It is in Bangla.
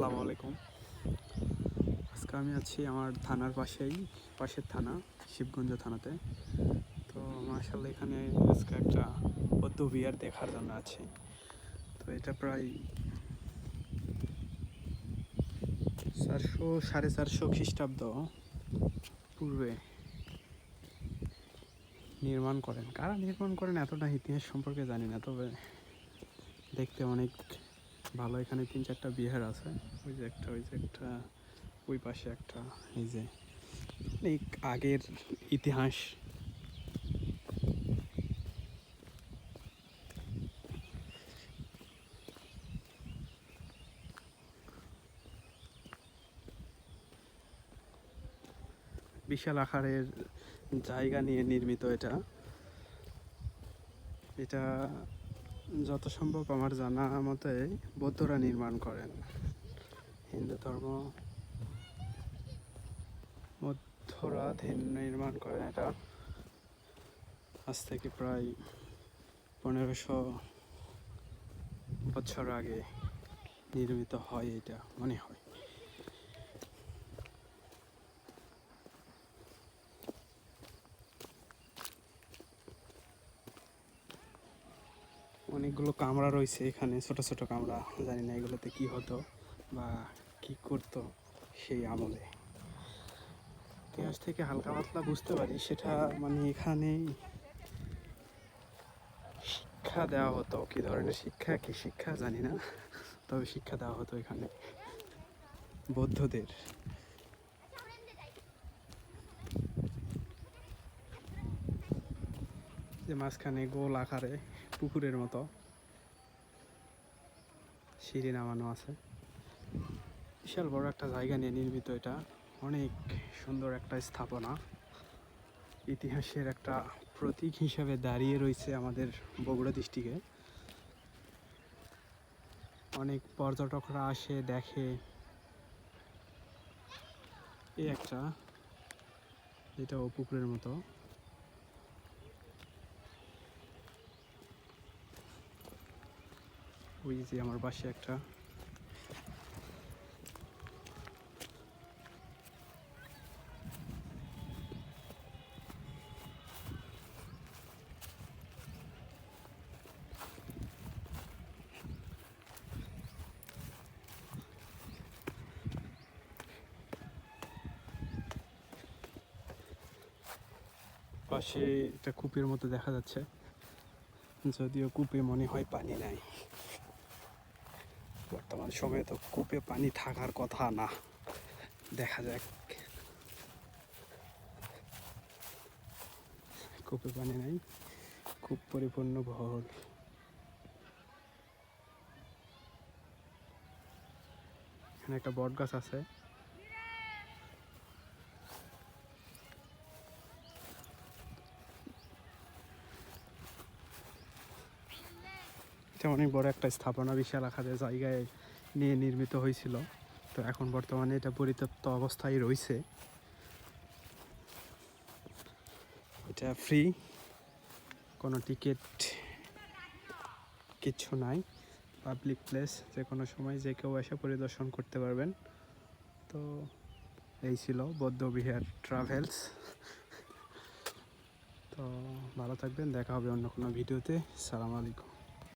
আসসালামু আলাইকুম। আজকে আমি আছি আমার থানার পাশেই পাশের থানা শিবগঞ্জ থানাতে। তো মার্শাল এখানে আজকে একটা বৌদ্ধ বিহার দেখার জন্য আছে। তো এটা প্রায় চারশো সাড়ে চারশো খ্রিস্টাব্দ পূর্বে নির্মাণ করেন। কারা নির্মাণ করেন এতটা ইতিহাস সম্পর্কে জানি না তবে দেখতে অনেক ভালো, এখানে তিন চারটা বিহার আছে। ওই যে একটা, ওই যে একটা, ওই পাশে একটা, এই যে, অনেক আগের ইতিহাস। বিশাল আকারের জায়গা নিয়ে নির্মিত এটা। এটা যত সম্ভব আমার জানা মতে বৌদ্ধরা নির্মাণ করেন। হিন্দু ধর্ম বৌদ্ধরা নির্মাণ করেন। এটা আজ থেকে প্রায় পনেরোশো বছর আগে নির্মিত হয় এটা, মনে হয়। অনেকগুলো কামরা রয়েছে এখানে, ছোট ছোট কামরা। জানি না এগুলোতে কি হতো বা কি করতো সেই আমলে। ইতিহাস থেকে হালকা পাতলা বুঝতে পারি, সেটা মানে এখানেই শিক্ষা দেওয়া হতো। কি ধরনের শিক্ষা, কি শিক্ষা জানি না, তবে শিক্ষা দেওয়া হতো এখানে বৌদ্ধদের। যে মাঝখানে গোল আকারে পুকুরের মতো সিঁড়ি নামানো আছে। বিশাল বড় একটা জায়গা নিয়ে নির্মিত এটা। অনেক সুন্দর একটা স্থাপনা। ইতিহাসের একটা প্রতীক হিসাবে দাঁড়িয়ে রয়েছে আমাদের বগুড়া ডিস্ট্রিক্টে। অনেক পর্যটকরা আসে, দেখে। এই একটা এটাও পুকুরের মতো। ওই যে আমার পাশে একটা। পাশে একটা কূপের মতো দেখা যাচ্ছে। যদিও কূপে মনে হয় পানি নাই। বর্তমান সময়ে তো কূপে পানি থাকার কথা না। দেখা যাক। কূপে পানি নাই খুব পরিপূর্ণ ভর এখানে একটা বট গাছ আছে। এটা অনেক বড় একটা স্থাপনা বিশাল আকারের জায়গায় নিয়ে নির্মিত হয়েছিল। তো এখন বর্তমানে এটা পরিত্যক্ত অবস্থায় রয়েছে। এটা ফ্রি কোনো টিকিট কিচ্ছু নাই। পাবলিক প্লেস যে কোনো সময় যে কেউ এসে পরিদর্শন করতে পারবেন। তো এই ছিল বৌদ্ধবিহার ট্রাভেলস তো ভালো থাকবেন, দেখা হবে অন্য কোনো ভিডিওতে। সালাম আলাইকুম।